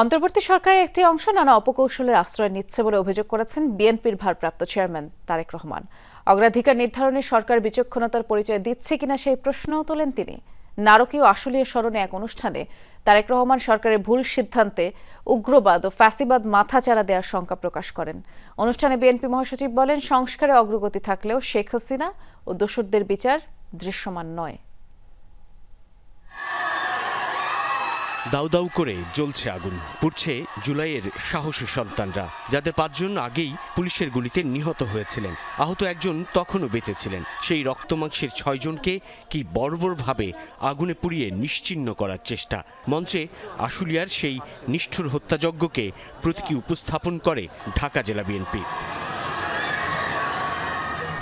অন্তর্বর্তী সরকারের একটি অংশ নানা অপকৌশলের আশ্রয় নিচ্ছে বলে অভিযোগ করেছেন বিএনপির ভারপ্রাপ্ত চেয়ারম্যান তারেক রহমান। অগ্রাধিকার নির্ধারণে সরকার বিচক্ষণতার পরিচয় দিচ্ছে কিনা সেই প্রশ্নও তোলেন তিনি। নারকীয় আশুলিয়া স্মরণে এক অনুষ্ঠানে তারেক রহমান সরকারের ভুল সিদ্ধান্তে উগ্রবাদ ও ফ্যাসিবাদ মাথাচাড়া দেওয়ার শঙ্কা প্রকাশ করেন। অনুষ্ঠানে বিএনপি মহাসচিব বলেন, সংস্কারে অগ্রগতি থাকলেও শেখ হাসিনা ও দোসরদের বিচার দৃশ্যমান নয়। দাউ দাউ করে জ্বলছে আগুন। পুড়ছে জুলাইয়ের সাহসী সন্তানরা, যাদের পাঁচজন আগেই পুলিশের গুলিতে নিহত হয়েছিলেন। আহত একজন তখনও বেঁচেছিলেন। সেই রক্তমাংসের ছয়জনকে কি বর্বরভাবে আগুনে পুড়িয়ে নিশ্চিহ্ন করার চেষ্টা? মঞ্চে আশুলিয়ার সেই নিষ্ঠুর হত্যাযজ্ঞকে প্রতীকী উপস্থাপন করে ঢাকা জেলা বিএনপি।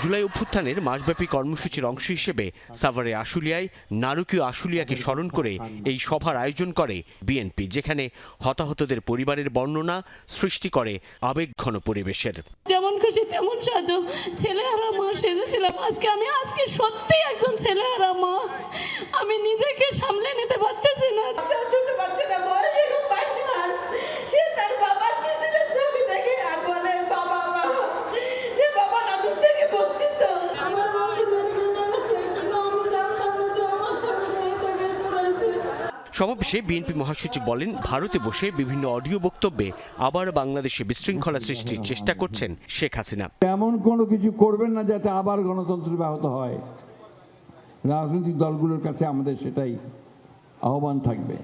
জুলাই অভ্যুত্থানের মাসব্যাপী কর্মসূচির অংশ হিসেবে সাভারে আশুলিয়ায় নারকীয় আশুলিয়াকে স্মরণ করে এই সভার আয়োজন করে বিএনপি, যেখানে হতাহতদের পরিবারের বর্ণনা সৃষ্টি করে আবেগঘন পরিবেশের। যেমন খুশি তেমন সাজো ছেলেহারা মা সেজেছিলাম। আজকে আমি, আজকে সত্যি একজন ছেলে ছেলেহারা মা আমি নিজেকে সামলে নিতে পারতেছি না। সমাবেশে বিএনপি মহাসচিব বলেন, ভারতে বসে বিভিন্ন অডিও বক্তব্যে আবার বাংলাদেশে বিশৃঙ্খলা সৃষ্টির চেষ্টা করছেন শেখ হাসিনা। এমন কোনো কিছু করবেন না যাতে আবার গণতন্ত্র ব্যাহত হয়। রাজনৈতিক দলগুলোর কাছে আমাদের সেটাই আহ্বান থাকবে।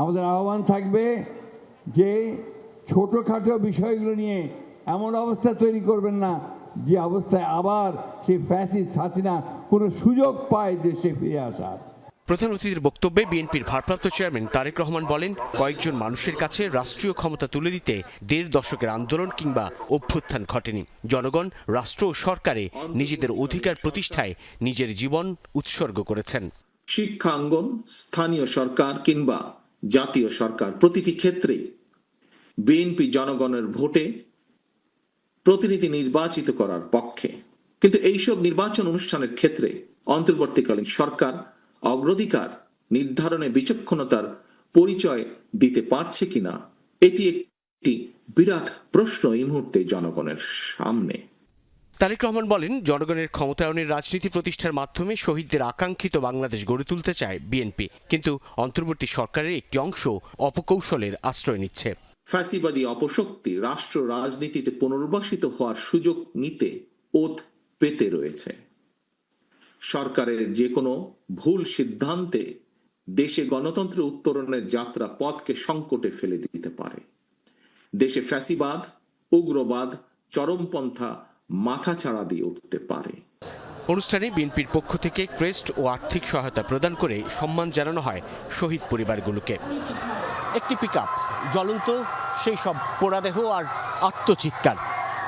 আমাদের আহ্বান থাকবে যে ছোটোখাটো বিষয়গুলো নিয়ে এমন অবস্থা তৈরি করবেন না, যে অবস্থায় আবার সেই ফ্যাসিস্ট হাসিনা কোনো সুযোগ পায় দেশে ফিরে আসার। প্রধান অতিথির বক্তব্যে বিএনপির ভারপ্রাপ্ত চেয়ারম্যান তারেক রহমান বলেন, কয়েকজন মানুষের কাছে রাষ্ট্রীয় ক্ষমতা তুলে দিতে দেড় দশকের আন্দোলন কিংবা অভ্যুত্থান ঘটেনি। জনগণ, রাষ্ট্র ও সরকারে নিজেদের অধিকার প্রতিষ্ঠায় নিজের জীবন উৎসর্গ করেছেন। শিক্ষাঙ্গন স্থানীয় সরকার কিংবা জাতীয় সরকার প্রতিটি ক্ষেত্রে বিএনপি জনগণের ভোটে প্রতিনিধি নির্বাচিত করার পক্ষে। কিন্তু এইসব নির্বাচন অনুষ্ঠানের ক্ষেত্রে অন্তর্বর্তীকালীন সরকার অগ্রাধিকার নির্ধারণে বিচক্ষণতার পরিচয় দিতে পারছে কিনা এটি একটি বিরাট প্রশ্ন এই মুহূর্তে জনগণের সামনে। তারেক রহমান বলেন জনগণের ক্ষমতায়নের রাজনীতি প্রতিষ্ঠার মাধ্যমে শহীদদের আকাঙ্ক্ষিত বাংলাদেশ গড়ে তুলতে চায় বিএনপি। কিন্তু অন্তর্বর্তী সরকারের একটি অংশ অপকৌশলের আশ্রয় নিচ্ছে। ফ্যাসিবাদী অপশক্তি রাষ্ট্র রাজনীতিতে পুনর্বাসিত হওয়ার সুযোগ নিতে ওত পেতে রয়েছে। সরকারের যে কোনো ভুল সিদ্ধান্তে দেশে গণতন্ত্র উত্তরণের যাত্রা পথকে সংকটে ফেলে দিতে পারে। দেশে ফ্যাসিবাদ উগ্রবাদ চরমপন্থা মাথাচাড়া দিয়ে উঠতে পারে। অনুষ্ঠানে বিএনপির পক্ষ থেকে ক্রেস্ট ও আর্থিক সহায়তা প্রদান করে সম্মান জানানো হয় শহীদ পরিবারগুলোকে। একটি পিক আপ জ্বলন্ত সেই সব পোড়াদেহ আর আত্মচিৎকার।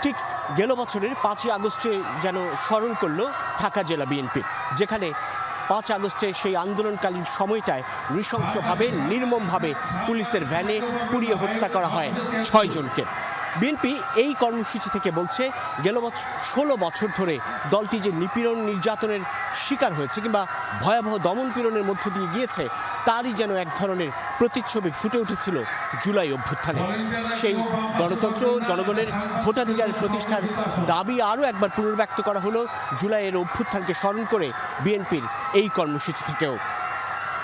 ঠিক গেল বছরের পাঁচই আগস্টে যেন স্মরণ করল ঢাকা জেলা বিএনপি, যেখানে পাঁচ আগস্টে সেই আন্দোলনকালীন সময়টায় নৃশংসভাবে, নির্মমভাবে পুলিশের ভ্যানে পুড়িয়ে হত্যা করা হয় ছয়জনকে বিএনপি এই কর্মসূচি থেকে বলছে, গেল বছর ষোলো বছর ধরে দলটি যে নিপীড়ন নির্যাতনের শিকার হয়েছে কিংবা ভয়াবহ দমন পীড়নের মধ্য দিয়ে গিয়েছে, তারই যেন এক ধরনের প্রতিচ্ছবি ফুটে উঠেছিল জুলাই অভ্যুত্থানে। সেই গণতন্ত্র, জনগণের ভোটাধিকার প্রতিষ্ঠার দাবি আরও একবার পুনর্ব্যক্ত করা হলো জুলাইয়ের অভ্যুত্থানকে স্মরণ করে বিএনপির এই কর্মসূচি থেকেও।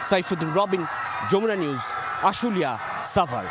সাইফুদ্দিন রবিন, যমুনা নিউজ, আশুলিয়া, সাভার।